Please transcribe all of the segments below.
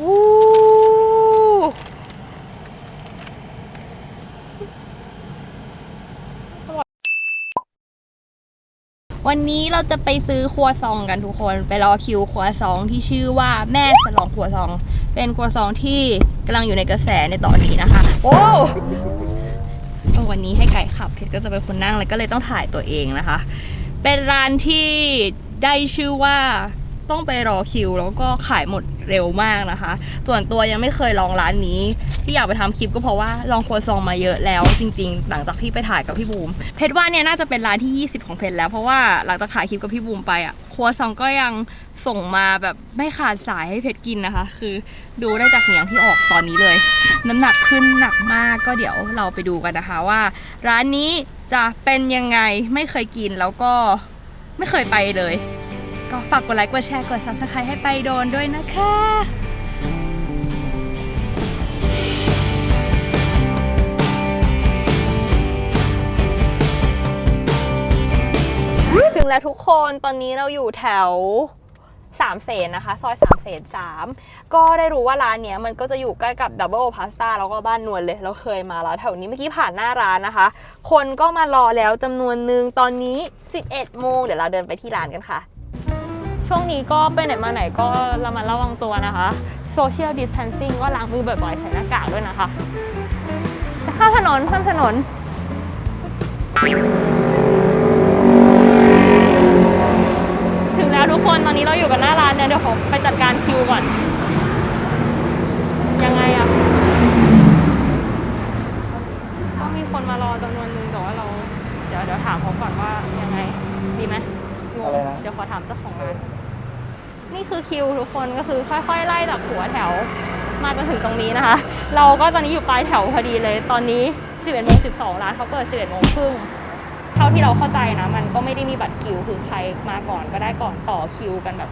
อู้วันนี้เราจะไปซื้อครัวซองกันทุกคน ไปรอคิวครัวซองที่ชื่อว่าแม่สลองครัวซอง เป็นครัวซองที่กำลังอยู่ในกระแสในตอนนี้นะคะ โอ้วันนี้ให้ไก่ขับเพชรก็จะเป็นคนนั่งแล้วก็เลยต้องถ่ายตัวเองนะคะ เป็นร้านที่ได้ชื่อว่าต้องไปรอคิว แล้วก็ขายหมด เร็วมากนะคะ ส่วนตัวยังไม่เคยลองร้านนี้ ที่อยากไปทำคลิปก็เพราะว่าลองครัวซองมาเยอะแล้วจริง ๆ หลังจากที่ไปถ่ายกับพี่บูม เพชรว่าเนี่ยน่าจะเป็นร้านที่ 20 ของเพชรแล้วเพราะว่าหลังจากถ่ายคลิปกับพี่บูมไปอะครัวซองก็ยังส่งมาแบบไม่ขาดสายให้เพชรกินนะคะ คือดูได้จากเสียงที่ออกตอนนี้เลย น้ำหนักขึ้นหนักมากก็เดี๋ยวเราไปดูกันนะคะว่า ร้านนี้จะเป็นยังไงไม่เคยกินแล้วก็ไม่เคยไปเลย ก็ฝากกดไลค์กดแชร์กด subscribe ให้ไปโดนด้วยนะคะถึงแล้วทุกคนตอนนี้เราอยู่แถวสามเสนนะคะ ซอยสามเสนสามก็ได้รู้ว่าร้านเนี้ยมันก็จะอยู่ใกล้กับดับเบิลพาสต้าแล้วก็บ้านนวลเลย เราเคยมาแล้วแถวนี้เมื่อกี้ผ่านหน้าร้านนะคะ คนก็มารอแล้วจำนวนหนึ่งตอนนี้ 11 โมงเดี๋ยวเราเดินไปที่ร้านกันค่ะ ช่วงนี้ก็ไปไหนมาไหนก็ระมัดระวังตัวนะคะโซเชียลดิส a ทนซิ่งก็ล้างมือบ่อยๆ ใส่หน้ากากด้วยนะคะจะข้ามถนนข้ามถนน ถึงแล้วทุกคนตอนนี้เราอยู่กันหน้าร้านเนี่ยเดี๋ยวผมไปจัดการคิวก่อน ยังไงอะก็มีคนมารอจำนวนหนึงแต่ว่าเรา เดี๋ยวเดี๋ยวถามเขาก่อนว่ายังไง ดีไหมงงอะไรนะเดี๋ยวขอถามเจ้าของร้าน นี่คือคิวทุกคนก็คือค่อยๆ ไล่จากหัวแถวมาจนถึงตรงนี้นะคะ เราก็ตอนนี้อยู่ปลายแถวพอดีเลย ตอนนี้ 11โมง12ร้านเขาเปิด 11โมงครึ่งเท่าที่เราเข้าใจนะ มันก็ไม่ได้มีบัตรคิว คือใครมาก่อนก็ได้ก่อนต่อคิวกันแบบ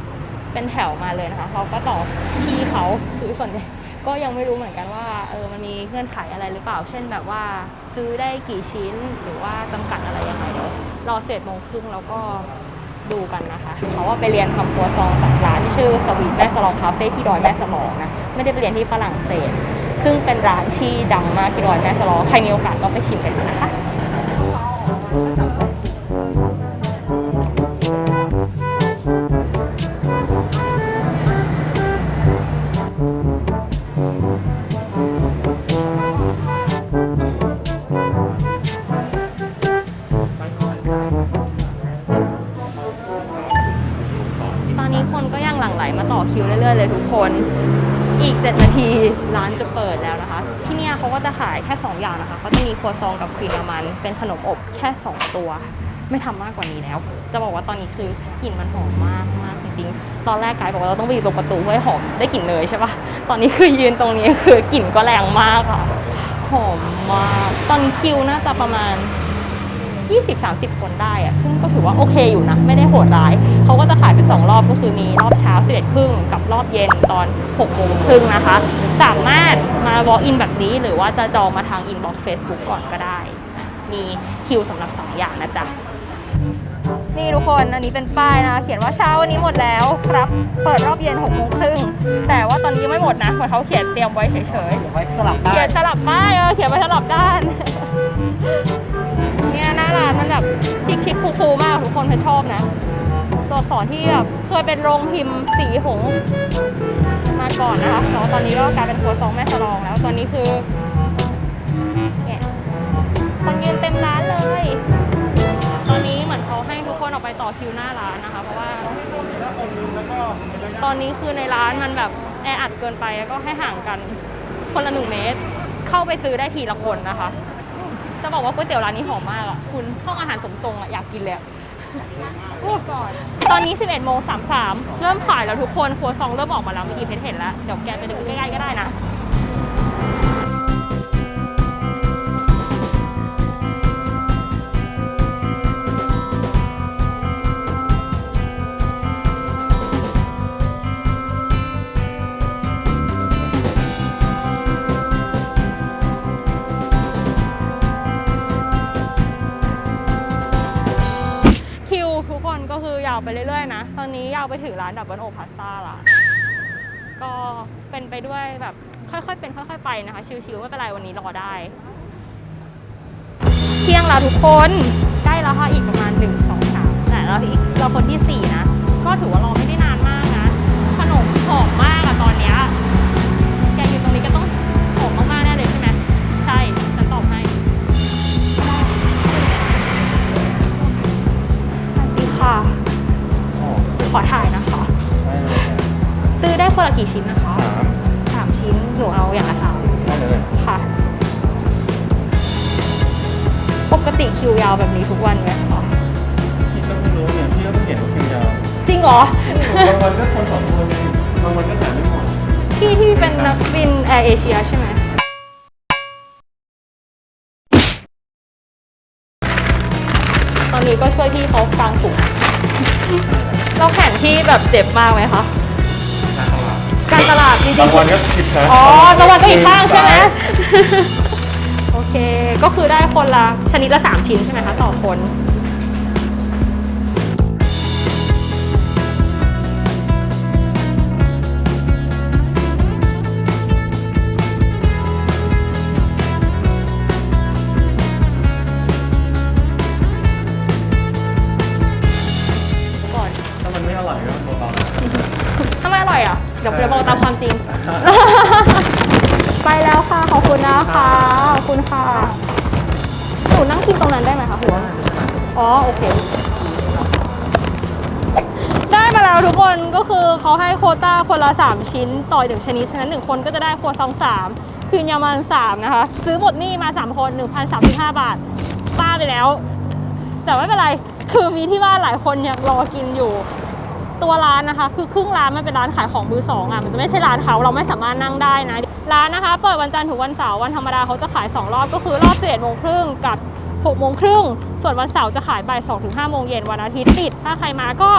เป็นแถวมาเลยนะคะเขาก็ต่อที่เขาคือส่วนใหญ่ก็ยังไม่รู้เหมือนกันว่าเออมันมีเงื่อนไขอะไรหรือเปล่า เช่นแบบว่าซื้อได้กี่ชิ้นหรือว่าจำกัดอะไรยังไงเดี๋ยวรอเสร็จโมงครึ่งแล้วก็ ดูกันนะคะเขาว่าไปเรียนทำครัวซองจากร้านที่ชื่อสวีทแม่สลองคาเฟ่ที่ดอยแม่สลองนะไม่ได้ไปเรียนที่ฝรั่งเศส ซึ่งเป็นร้านที่ดังมากที่ดอยแม่สลองใครมีโอกาสก็ไปชิมกันนะคะ 7 นาทีร้านจะเปิดแล้วนะคะ ที่นี่เขาก็จะขายแค่ 2 อย่างนะคะเขาจะมีครัวซองกับครีมมัน เป็นขนมอบแค่ 2 ตัว ไม่ทำมากกว่านี้แล้ว จะบอกว่าตอนนี้คือกลิ่นมันหอมมากมากจริงๆตอนแรกกายบอกว่าเราต้องไปอยู่ตรงประตูเพื่อให้หอมได้กลิ่นเนยใช่ปะตอนนี้คือยืนตรงนี้คือกลิ่นก็แรงมากค่ะหอมมากตอนคิวน่าจะประมาณ 20-30 คนได้อะซึ่งก็ถือว่าโอเคอยู่นะ ไม่ได้โหดร้ายเขาก็จะขายเป็น 2 รอบก็คือมีรอบเช้า 11 ครึ่งกับรอบเย็นตอน 6 โมงครึ่งนะคะ สามารถมา walk in แบบนี้ หรือว่าจะจองมาทาง inbox Facebook ก่อนก็ได้ มีคิวสำหรับ 2 อย่างนะจ๊ะนี่ทุกคนอันนี้เป็นป้ายนะ เขียนว่าเช้าวันนี้หมดแล้วครับ เปิดรอบเย็น6โมงครึ่งแต่ว่าตอนนี้ยังไม่หมดนะเหมือนเขาเขียนเตรียมไว้เฉยๆเดี๋ยวไว้สลับได้เขียนสลับป้ายเออเขียนไปสลับด้านเนี่ยหน้าร้านมันแบบชิคชิคคูคูมากทุกคนเพชรชอบนะ ตัวสอที่แบบเคยเป็นโรงพิมพ์สีหงมาก่อนนะคะแต่ว่าตอนนี้ก็กลายเป็นครัวซองแม่สลองแล้ว ตอนนี้คือเนี่ยคนยืนเต็มร้านเลย ตอนนี้เหมือนเขาให้ทุกคนออกไปต่อคิวหน้าร้านนะคะ เพราะว่า ตอนนี้คือในร้านมันแบบแออัดเกินไปแล้วก็ให้ห่างกันคนละหนึ่งเมตร เข้าไปซื้อได้ทีละคนนะคะ จะบอกว่าก๋วยเตี๋ยวร้านนี้หอมมากอะ คุณห้องอาหารสมทรงอะอยากกินเลยอะพูดก่อน ตอนนี้ 11โมง33 เริ่มขายแล้วทุกคนครัวซองเริ่มออกมาแล้วเมื่อกี้เพชรเห็นแล้ว เดี๋ยวแกไปดูใกล้ๆก็ได้นะ ก็คือยาวไปเรื่อยๆนะ ตอนนี้ยาวไปถึงร้านดับเบิลโอพาสต้าละก็เป็นไปด้วยแบบค่อยๆ เป็นค่อย ๆ ไปนะคะ ชิวๆไม่เป็นไรวันนี้รอได้ เที่ยงแล้วทุกคนได้แล้วค่ะอีกประมาณ1 2 3แต่เราอีกเราคนที่ 4 นะ ก็ถือว่ารอไม่ได้นานมากนะ ขนมหอมมาก เหรอบางวันก็คนสองคนบางวันก็หาไม่หมดพี่ที่เป็นนักบินแอร์เอเชียใช่ไหมตอนนี้ก็ช่วยพี่เขากลางถุงเราแข่งที่แบบเจ็บมากไหมคะ การตลาดจริงบางๆวันก็ผิดนะอ๋อรางวัลก็อีกข้างใช่ไหม โอเค ก็คือได้คนละชนิดละสามชิ้นใช่ไหมคะ ต่อคนก่อน ถ้ามันไม่อร่อยก็เบาถ้าไม่อร่อยอะ เดี๋ยวเดี๋ยวบอกตามความจริง ไปแล้วค่ะ ขอบคุณนะคะขอบคุณค่ะ หนูนั่งกินตรงนั้นได้ไหมคะหัว อ๋อ โอเค ได้มาแล้วทุกคนก็คือเขาให้โควต้าคนละ 3 ชิ้นต่อหนึ่งชนิด ฉะนั้น1คนก็จะได้ครัวซอง3คืนยามัน3นะคะ ซื้อหมดนี่มา 3 คน 1,035 บาทป้าไปแล้ว แต่ไม่เป็นไร คือมีที่บ้านหลายคนยังรอกินอยู่ ตัวร้านนะคะ คือครึ่งร้านมันเป็นร้านขายของมือสองอะมันจะไม่ใช่ร้านเขาเราไม่สามารถนั่งได้นะ ร้านนะคะ เปิดวันจันทร์ถึงวันเสาร์วันธรรมดาเขาจะขาย 2 รอบก็คือรอบ11โมงครึ่งกับ6โมงครึ่งส่วนวันเสาร์จะขายบ่าย2ถึง5โมงเย็นวันอาทิตย์ปิด ถ้าใครมาก็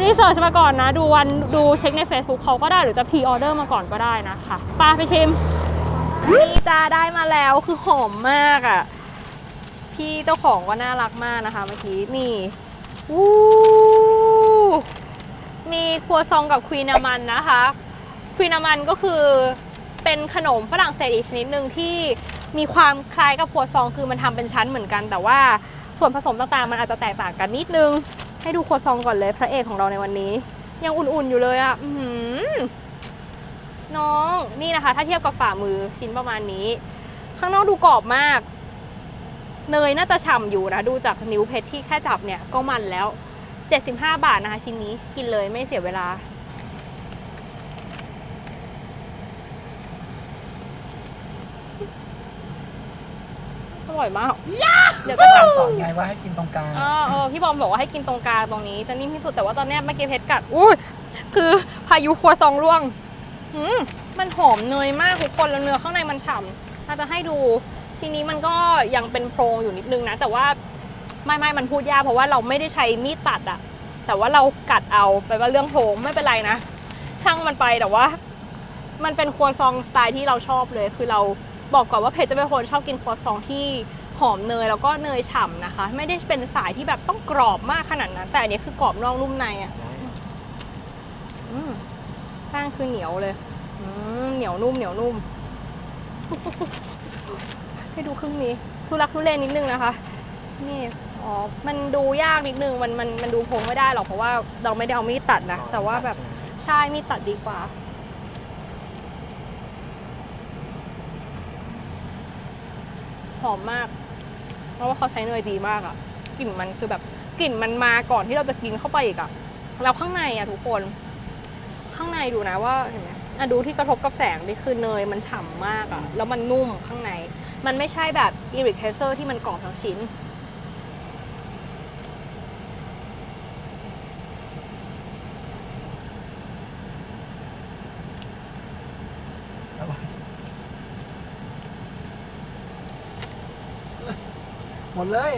รีเสิร์ชมาก่อนนะ ดูวันดูเช็คใน Facebook เขาก็ได้หรือจะพรีออเดอร์มาก่อนก็ได้นะคะปาไปชิมนี่จ้าได้มาแล้วคือหอมมากอะ พี่เจ้าของก็น่ารักมากนะคะเมื่อกี้นี่วู้ มีครัวซองกับควีนามันนะคะควีนามันก็คือเป็นขนมฝรั่งเศสอีกชนิดหนึ่งที่มีความคล้ายกับครัวซองคือมันทำเป็นชั้นเหมือนกัน แต่ว่าส่วนผสมต่างๆ มันอาจจะแตกต่างกันนิดนึง ให้ดูครัวซองก่อนเลยพระเอกของเราในวันนี้ ยังอุ่นๆอยู่เลยอะ่ะน้องนี่นะคะ ถ้าเทียบกับฝ่ามือชิ้นประมาณนี้ ข้างนอกดูกรอบมาก เนยน่าจะฉ่ำอยู่นะ ดูจากนิ้วเพชรที่แค่จับเนี่ยก็มันแล้ว 75 บาทนะคะชิ้นนี้กินเลยไม่เสียเวลา อร่อยมาก เดี๋ยวจะกลับสอนไงว่าให้กินตรงกลางเออเออพี่บอมบอกว่าให้กินตรงกลางตรงนี้จะนิ่มที่สุดแต่ว่าตอนเนี้ยเมื่อกี้เพชรกัดอุ้ยคือพายุครัวซองร่วงอืมมันหอมเนยมากทุกคนแล้วเนื้อข้างในมันฉ่ำเราจะให้ดูทีนี้มันก็ยังเป็นโพรงอยู่นิดนึงนะ แต่ว่า ไม่ไม่มันพูดยากเพราะว่าเราไม่ได้ใช้มีดตัดอะแต่ว่าเรากัดเอาไปว่าเรื่องโพรงไม่เป็นไรนะช่างมันไปแต่ว่า มันเป็นครัวซองสไตล์ที่เราชอบเลย คือเราบอกก่อนว่าเพจจะเป็นคนชอบกินครัวซองที่หอมเนยแล้วก็เนยฉ่ำนะคะ ไม่ได้เป็นสายที่แบบต้องกรอบมากขนาดนั้น แต่อันนี้คือกรอบนอกนุ่มในอะอืมแป้งคือเหนียวเลยอืมเหนียวนุ่มเหนียวนุ่ม ให้ดูครึ่งนี้ทุลักทุเลนิดนึงนะคะ นี่ อ๋อ มันดูยากนิดนึง มัน มัน มันดูโพงไม่ได้หรอก เพราะว่าเราไม่ได้เอามีดตัดนะ แต่ว่าแบบใช่มีดตัดดีกว่า หอมมาก เพราะว่าเขาใช้เนยดีมากอะกลิ่นมันคือแบบกลิ่นมันมาก่อนที่เราจะกินเข้าไปอีกอะแล้วข้างในอะทุกคน ข้างในดูนะว่าเห็นไหมอะดูที่กระทบกับแสงนี่คือเนยมันฉ่ำมากอะแล้วมันนุ่มข้างใน มันไม่ใช่แบบอีริกเทเซอร์ที่มันกรอบทั้งชิ้น หมดเลย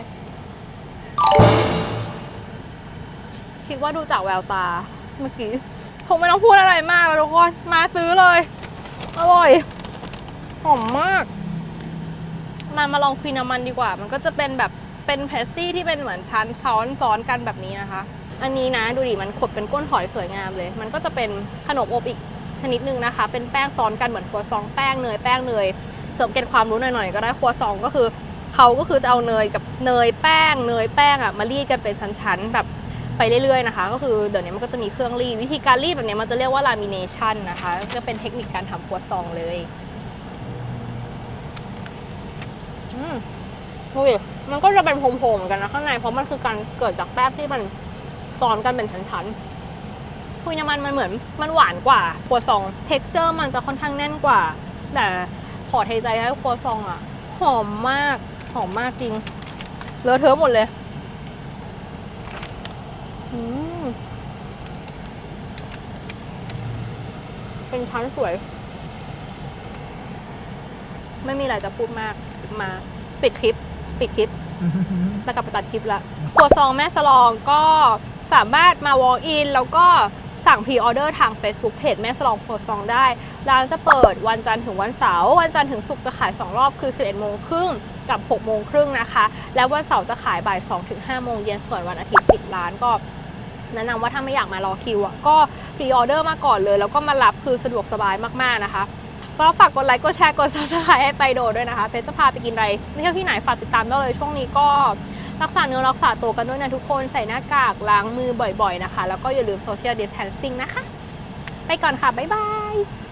คิดว่าดูจากแววตาเมื่อกี้คงไม่ต้องพูดอะไรมากแล้วทุกคนมาซื้อเลย อร่อยหอมมาก มามาลองควีนามันดีกว่า มันก็จะเป็นแบบเป็นเพสตี้ที่เป็นเหมือนชั้นซ้อนซ้อนกันแบบนี้นะคะ อันนี้นะดูดิมันขดเป็นก้นหอยสวยงามเลย มันก็จะเป็นขนมอบอีกชนิดหนึ่งนะคะ เป็นแป้งซ้อนกันเหมือนครัวซองแป้งเนยแป้งเนยเสริมเกร็ดความรู้หน่อยๆก็ได้ครัวซองก็คือ เขาก็คือจะเอาเนยกับเนยแป้ง เนยแป้งอะมารีดกันเป็นชั้นๆแบบไปเรื่อยๆนะคะ ก็คือเดี๋ยวนี้มันก็จะมีเครื่องรีดวิธีการรีดแบบนี้มันจะเรียกว่าลามิเนชันนะคะจะเป็นเทคนิคการทำครัวซองเลยอืมดูดิมันก็จะเป็นโพงๆเหมือนกันนะข้างในเพราะมันคือการเกิดจากแป้งที่มันซ้อนกันเป็นชั้นๆคุยน้ำมันมันเหมือนมันหวานกว่าครัวซองเท็กเจอร์มันจะค่อนข้างแน่นกว่า แต่ขอเทใจให้ครัวซองอะหอมมาก หอมมากจริง เลอะเทอะหมดเลยอืมเป็นชั้นสวย ไม่มีอะไรจะพูดมากมาปิดคลิป ปิดคลิปจะกลับไปตัดคลิปละครัวซองแม่สลองก็สามารถมา walk in แล้วก็สั่งพรีออเดอร์ทาง Facebook Page แม่สลองครัวซองได้ ร้านจะเปิดวันจันทร์ถึงวันเสาร์วันจันทร์ถึงศุกร์จะขาย 2 รอบคือ 11โมงครึ่ง กับ6โมงครึ่งนะคะ แล้ววันเสาร์จะขายบ่าย2ถึง5โมงเย็นส่วนวันอาทิตย์ปิดร้านก็แนะนำว่าถ้าไม่อยากมารอคิวอะก็พรีออเดอร์มาก่อนเลย แล้วก็มารับคือสะดวกสบายมากๆนะคะก็ฝากกดไลค์กดแชร์กด subscribe ให้ไปโดด้วยนะคะเพชรจะพาไปกินอะไรไม่เที่ยวที่ไหนฝากติดตามได้เลยช่วงนี้ก็รักษาเนื้อรักษาตัวกันด้วยนะทุกคนใส่หน้ากากล้างมือบ่อยๆนะคะ แล้วก็อย่าลืม social distancing นะคะ ไปก่อนค่ะ บ๊ายบาย